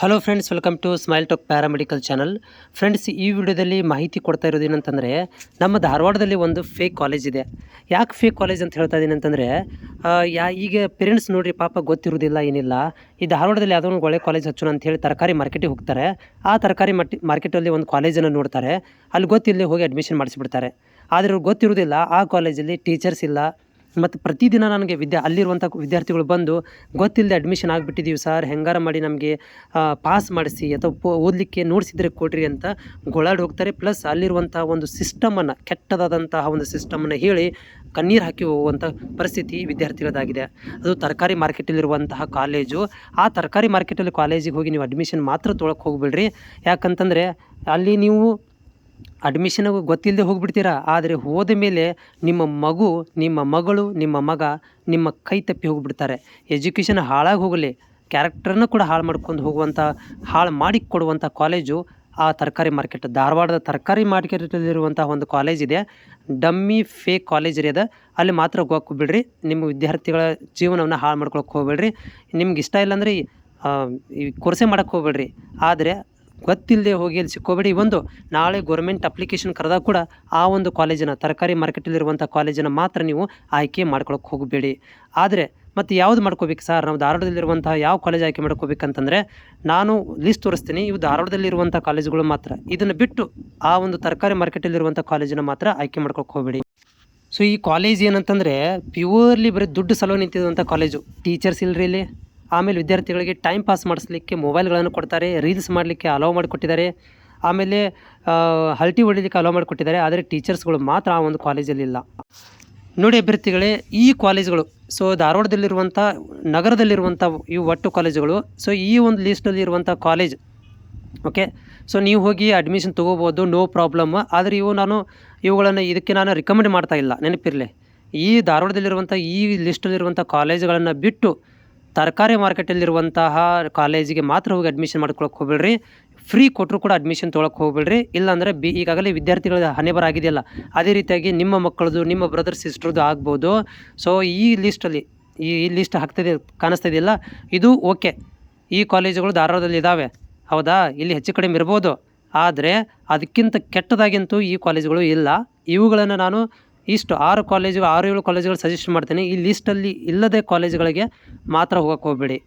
Hello friends welcome to smile talk paramedical channel friends ಈ ವಿಡಿಯೋದಲ್ಲಿ ಮಾಹಿತಿ ಕೊಡ್ತಾ ಇರೋದು ಏನಂತಂದರೆ, ನಮ್ಮ ಧಾರವಾಡದಲ್ಲಿ ಒಂದು ಫೇಕ್ ಕಾಲೇಜ್ ಇದೆ. ಯಾಕೆ ಫೇಕ್ ಕಾಲೇಜ್ ಅಂತ ಹೇಳ್ತಾ ಇದ್ದೀನಿ ಅಂತಂದರೆ ಯಾ, ಈಗ ಪೇರೆಂಟ್ಸ್ ನೋಡ್ರಿ ಪಾಪ ಗೊತ್ತಿರೋದಿಲ್ಲ, ಏನಿಲ್ಲ. ಈ ಧಾರವಾಡದಲ್ಲಿ ಯಾವುದೋ ಒಂದು ಒಳ್ಳೆ ಕಾಲೇಜ್ ಹಚ್ಚೋಣ ಅಂತ ಹೇಳಿ ತರಕಾರಿ ಮಾರ್ಕೆಟಿಗೆ ಹೋಗ್ತಾರೆ. ಆ ತರಕಾರಿ ಮಟ್ಟಿ ಮಾರ್ಕೆಟಲ್ಲಿ ಒಂದು ಕಾಲೇಜನ್ನು ನೋಡ್ತಾರೆ. ಅಲ್ಲಿ ಗೊತ್ತಿಲ್ಲದೆ ಹೋಗಿ ಅಡ್ಮಿಷನ್ ಮಾಡಿಸಿಬಿಡ್ತಾರೆ. ಆದರೆ ಗೊತ್ತಿರೋದಿಲ್ಲ, ಆ ಕಾಲೇಜಲ್ಲಿ ಟೀಚರ್ಸ್ ಇಲ್ಲ. ಮತ್ತು ಪ್ರತಿದಿನ ನನಗೆ ವಿದ್ಯಾ, ಅಲ್ಲಿರುವಂಥ ವಿದ್ಯಾರ್ಥಿಗಳು ಬಂದು ಗೊತ್ತಿಲ್ಲದೆ ಅಡ್ಮಿಷನ್ ಆಗಿಬಿಟ್ಟಿದ್ದೀವಿ ಸರ್ ಹೆಂಗಾರ ಮಾಡಿ ನಮಗೆ ಪಾಸ್ ಮಾಡಿಸಿ ಅಥವಾ ಓದಲಿಕ್ಕೆ ನೋಡಿಸಿದ್ರೆ ಕೊಡ್ರಿ ಅಂತ ಗೋಳಾಡಿ ಹೋಗ್ತಾರೆ. ಪ್ಲಸ್ ಅಲ್ಲಿರುವಂಥ ಒಂದು ಸಿಸ್ಟಮನ್ನು ಕೆಟ್ಟದಾದಂತಹ ಒಂದು ಸಿಸ್ಟಮನ್ನು ಹೇಳಿ ಕಣ್ಣೀರು ಹಾಕಿ ಹೋಗುವಂಥ ಪರಿಸ್ಥಿತಿ ವಿದ್ಯಾರ್ಥಿಗಳದಾಗಿದೆ. ಅದು ತರಕಾರಿ ಮಾರ್ಕೆಟಲ್ಲಿರುವಂತಹ ಕಾಲೇಜು ಆ ತರಕಾರಿ ಮಾರ್ಕೆಟಲ್ಲಿ ಕಾಲೇಜಿಗೆ ಹೋಗಿ ನೀವು ಅಡ್ಮಿಷನ್ ಮಾತ್ರ ತೊಳಕ್ಕೆ ಹೋಗ್ಬಿಡ್ರಿ. ಯಾಕಂತಂದರೆ ಅಲ್ಲಿ ನೀವು ಅಡ್ಮಿಷನ್ ಗೊತ್ತಿಲ್ಲದೆ ಹೋಗ್ಬಿಡ್ತೀರಾ? ಆದರೆ ಹೋದ ಮೇಲೆ ನಿಮ್ಮ ಮಗು, ನಿಮ್ಮ ಮಗಳು, ನಿಮ್ಮ ಮಗ ನಿಮ್ಮ ಕೈ ತಪ್ಪಿ ಹೋಗ್ಬಿಡ್ತಾರೆ. ಎಜುಕೇಷನ್ ಹಾಳಾಗಿ ಹೋಗಲಿ. ಕ್ಯಾರೆಕ್ಟರ್ನ ಕೂಡ ಹಾಳು ಮಾಡ್ಕೊಂಡು ಹೋಗುವಂಥ ಹಾಳು ಮಾಡಿ ಕೊಡುವಂಥ ಕಾಲೇಜು ಆ ತರಕಾರಿ ಮಾರ್ಕೆಟ್ ಧಾರವಾಡದ ತರಕಾರಿ ಮಾರ್ಕೆಟಲ್ಲಿರುವಂಥ ಒಂದು ಕಾಲೇಜ್ ಇದೆ. ಡಮ್ಮಿ ಫೇಕ್ ಕಾಲೇಜ್ ರೀ ಅದ. ಅಲ್ಲಿ ಮಾತ್ರ ಹೋಗಕ್ಕೆ ನಿಮ್ಮ ವಿದ್ಯಾರ್ಥಿಗಳ ಜೀವನವನ್ನು ಹಾಳು ಮಾಡ್ಕೊಳಕ್ಕೆ ಹೋಗ್ಬೇಡ್ರಿ. ನಿಮ್ಗೆ ಇಷ್ಟ ಇಲ್ಲಾಂದ್ರೆ ಈ ಕೋರ್ಸೇ ಮಾಡಕ್ಕೆ ಹೋಗ್ಬೇಡ್ರಿ. ಆದರೆ ಗೊತ್ತಿಲ್ಲದೆ ಹೋಗಿ ಅಲ್ಲಿ ಸಿಕ್ಕೋಬೇಡಿ. ಒಂದು ನಾಳೆ ಗೌರ್ಮೆಂಟ್ ಅಪ್ಲಿಕೇಶನ್ ಕರೆದಾಗ ಕೂಡ ಆ ಒಂದು ಕಾಲೇಜಿನ ತರಕಾರಿ ಮಾರ್ಕೆಟಲ್ಲಿರುವಂಥ ಕಾಲೇಜನ್ನು ಮಾತ್ರ ನೀವು ಆಯ್ಕೆ ಮಾಡ್ಕೊಳಕ್ಕೆ ಹೋಗಬೇಡಿ. ಆದರೆ ಮತ್ತು ಯಾವ್ದು ಮಾಡ್ಕೋಬೇಕು ಸರ್ ನಾವು ಧಾರವಾಡದಲ್ಲಿರುವಂಥ ಯಾವ ಕಾಲೇಜ್ ಆಯ್ಕೆ ಮಾಡ್ಕೋಬೇಕಂತಂದರೆ ನಾನು ಲಿಸ್ಟ್ ತೋರಿಸ್ತೀನಿ. ಇವು ಧಾರವಾಡದಲ್ಲಿರುವಂಥ ಕಾಲೇಜುಗಳು ಮಾತ್ರ. ಇದನ್ನು ಬಿಟ್ಟು ಆ ಒಂದು ತರಕಾರಿ ಮಾರ್ಕೆಟಲ್ಲಿರುವಂಥ ಕಾಲೇಜನ್ನು ಮಾತ್ರ ಆಯ್ಕೆ ಮಾಡ್ಕೊಳಕ್ಕೆ ಹೋಗಬೇಡಿ. ಸೊ ಈ ಕಾಲೇಜ್ ಏನಂತಂದರೆ ಪ್ಯೂರ್ಲಿ ಬರೀ ದುಡ್ಡು ಸಲುವಾಗಿ ನಿಂತಿರುವಂಥ ಕಾಲೇಜು ಟೀಚರ್ಸ್ ಇಲ್ಲರಿ ಇಲ್ಲಿ. ಆಮೇಲೆ ವಿದ್ಯಾರ್ಥಿಗಳಿಗೆ ಟೈಮ್ ಪಾಸ್ ಮಾಡಿಸ್ಲಿಕ್ಕೆ ಮೊಬೈಲ್ಗಳನ್ನು ಕೊಡ್ತಾರೆ ರೀಲ್ಸ್ ಮಾಡಲಿಕ್ಕೆ ಅಲೋ ಮಾಡಿಕೊಟ್ಟಿದ್ದಾರೆ. ಆಮೇಲೆ ಹಲ್ಟಿ ಹೊಡಿಲಿಕ್ಕೆ ಅಲೋ ಮಾಡಿಕೊಟ್ಟಿದ್ದಾರೆ, ಆದರೆ ಟೀಚರ್ಸ್ಗಳು ಮಾತ್ರ ಆ ಒಂದು ಕಾಲೇಜಲ್ಲಿ ಇಲ್ಲ. ನೋಡಿ ಅಭ್ಯರ್ಥಿಗಳೇ, ಈ ಕಾಲೇಜ್ಗಳು ಸೊ ಧಾರವಾಡದಲ್ಲಿರುವಂಥ ನಗರದಲ್ಲಿರುವಂಥ ಇವು ಒಟ್ಟು ಕಾಲೇಜುಗಳು ಸೊ ಈ ಒಂದು ಲಿಸ್ಟಲ್ಲಿ ಇರುವಂಥ ಕಾಲೇಜ್ ಓಕೆ ಸೊ ನೀವು ಹೋಗಿ ಅಡ್ಮಿಷನ್ ತೊಗೋಬೋದು ನೋ ಪ್ರಾಬ್ಲಮ್ ಆದರೆ ಇವು ನಾನು, ಇವುಗಳನ್ನು ಇದಕ್ಕೆ ನಾನು ರಿಕಮೆಂಡ್ ಮಾಡ್ತಾ ಇಲ್ಲ, ನೆನಪಿರಲಿ. ಈ ಧಾರವಾಡದಲ್ಲಿರುವಂಥ ಈ ಲಿಸ್ಟಲ್ಲಿರುವಂಥ ಕಾಲೇಜುಗಳನ್ನು ಬಿಟ್ಟು ತರಕಾರಿ ಮಾರ್ಕೆಟಲ್ಲಿರುವಂತಹ ಕಾಲೇಜಿಗೆ ಮಾತ್ರ ಹೋಗಿ ಅಡ್ಮಿಷನ್ ಮಾಡ್ಕೊಳಕ್ಕೆ ಹೋಗ್ಬೇಡ್ರಿ. ಫ್ರೀ ಕೊಟ್ಟರು ಕೂಡ ಅಡ್ಮಿಷನ್ ತೊಗೊಳಕ್ಕೆ ಹೋಗ್ಬೇಡ್ರಿ. ಇಲ್ಲಾಂದರೆ ಬಿ, ಈಗಾಗಲೇ ವಿದ್ಯಾರ್ಥಿಗಳ ಹನೆಬರ ಆಗಿದೆಯಲ್ಲ, ಅದೇ ರೀತಿಯಾಗಿ ನಿಮ್ಮ ಮಕ್ಕಳದು, ನಿಮ್ಮ ಬ್ರದರ್ ಸಿಸ್ಟ್ರದ್ದು ಆಗ್ಬೋದು. ಸೊ ಈ ಲಿಸ್ಟಲ್ಲಿ ಈ ಲಿಸ್ಟ್ ಹಾಕ್ತಿದೆ, ಕಾಣಿಸ್ತಾ ಇದು ಓಕೆ ಈ ಕಾಲೇಜುಗಳು ಧಾರವಾಡದಲ್ಲಿ ಇದ್ದಾವೆ ಹೌದಾ? ಇಲ್ಲಿ ಹೆಚ್ಚು ಕಡಿಮೆ ಇರ್ಬೋದು. ಆದರೆ, ಅದಕ್ಕಿಂತ ಕೆಟ್ಟದಾಗಿಂತೂ ಈ ಕಾಲೇಜುಗಳು ಇಲ್ಲ. ಇವುಗಳನ್ನು ನಾನು ಇಷ್ಟು ಆರು ಕಾಲೇಜು ಆರು ಏಳು ಕಾಲೇಜುಗಳು ಸಜೆಸ್ಟ್ ಮಾಡ್ತೀನಿ. ಈ ಲಿಸ್ಟಲ್ಲಿ ಇಲ್ಲದೆ ಕಾಲೇಜುಗಳಿಗೆ ಮಾತ್ರ ಹೋಗೋಕ್ಕೆ ಹೋಗಬೇಡಿ.